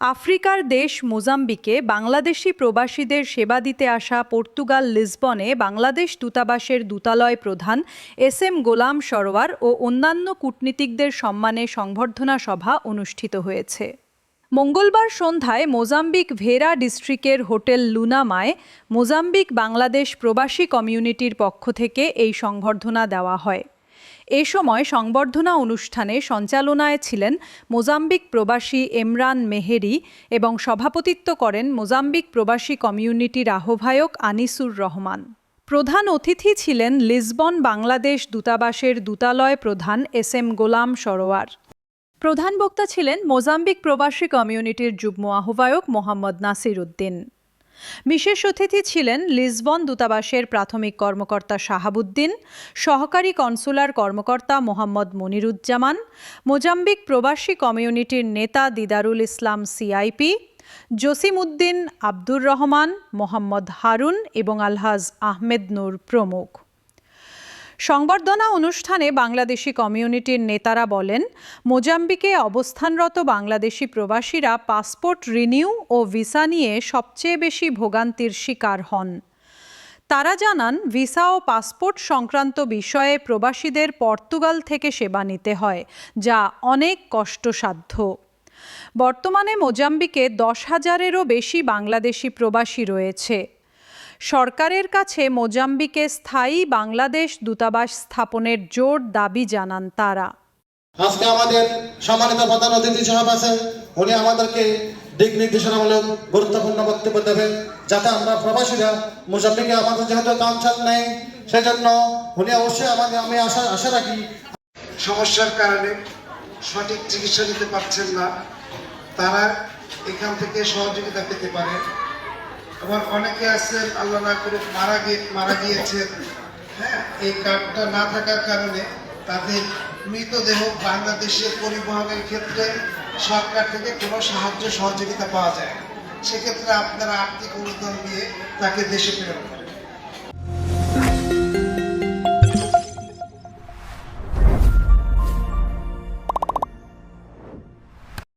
আফ্রিকার দেশ মোজাম্বিকে বাংলাদেশি প্রবাসীদের সেবা দিতে আসা পর্তুগাল লিসবনে বাংলাদেশ দূতাবাসের দূতালয় প্রধান এস এম গোলাম সরোয়ার ও অন্যান্য কূটনীতিকদের সম্মানে সংবর্ধনা সভা অনুষ্ঠিত হয়েছে। মঙ্গলবার সন্ধ্যায় মোজাম্বিক ভেরা ডিস্ট্রিক্টের হোটেল লুনামায় মোজাম্বিক বাংলাদেশ প্রবাসী কমিউনিটির পক্ষ থেকে এই সংবর্ধনা দেওয়া হয়। এ সময় সংবর্ধনা অনুষ্ঠানে সঞ্চালনায় ছিলেন মোজাম্বিক প্রবাসী এমরান মেহেরি এবং সভাপতিত্ব করেন মোজাম্বিক প্রবাসী কমিউনিটির আহ্বায়ক আনিসুর রহমান। প্রধান অতিথি ছিলেন লিসবন বাংলাদেশ দূতাবাসের দূতালয় প্রধান এস এম গোলাম সরোয়ার। প্রধান বক্তা ছিলেন মোজাম্বিক প্রবাসী কমিউনিটির যুগ্ম আহ্বায়ক মোহাম্মদ নাসির উদ্দিন বিশেষ অতিথি ছিলেন লিসবন দূতাবাসের প্রাথমিক কর্মকর্তা শাহাবুদ্দিন, সহকারী কনসুলার কর্মকর্তা মোহাম্মদ মনিরুজ্জামান, মোজাম্বিক প্রবাসী কমিউনিটির নেতা দিদারুল ইসলাম সিআইপি জসিমউদ্দিন আব্দুর রহমান, মোহাম্মদ হারুন এবং আলহাজ আহমেদ নূর প্রমুখ। সংবর্ধনা অনুষ্ঠানে বাংলাদেশি কমিউনিটির নেতারা বলেন, মোজাম্বিকে অবস্থানরত বাংলাদেশি প্রবাসীরা পাসপোর্ট রিনিউ ও ভিসা নিয়ে সবচেয়ে বেশি ভোগান্তির শিকার হন। তারা জানান, ভিসা ও পাসপোর্ট সংক্রান্ত বিষয়ে প্রবাসীদের পর্তুগাল থেকে সেবা নিতে হয়, যা অনেক কষ্টসাধ্য। বর্তমানে মোজাম্বিকে দশ হাজারেরও বেশি বাংলাদেশি প্রবাসী রয়েছে। সরকারের কাছে মোজাম্বিকে স্থায়ী বাংলাদেশ দূতাবাস স্থাপনের জোর দাবি জানান তারা। আজকে আমাদের সম্মানিত প্রধান অতিথি সাহেব আছেন উনি আমাদেরকে দিক নির্দেশনামূলক গুরুত্বপূর্ণ বক্তব্য দেবেন যাতে আমরা প্রবাসীরা মোজাম্বিকে আমাদের যেহেতু কাউন্সার নেই সেজন্য উনি অবশ্যই আমাদের আমি আশা আশা রাখি। সমস্যার কারণে সঠিক চিকিৎসা নিতে পারছেন না। তারা এখান থেকে সহযোগিতা পেতে পারে। আবার অনেকে আছেন, আল্লাহ না করুক, মারা গিয়ে, মারা গিয়েছেন। হ্যাঁ এই কার্ডটা না থাকার কারণে তাদের মৃতদেহ বাংলাদেশে পরিবহনের ক্ষেত্রে সরকার থেকে কোনো সাহায্য সহযোগিতা পাওয়া যায় না। সেক্ষেত্রে আপনারা আর্থিক অনুদান দিয়ে তাকে দেশে ফেরত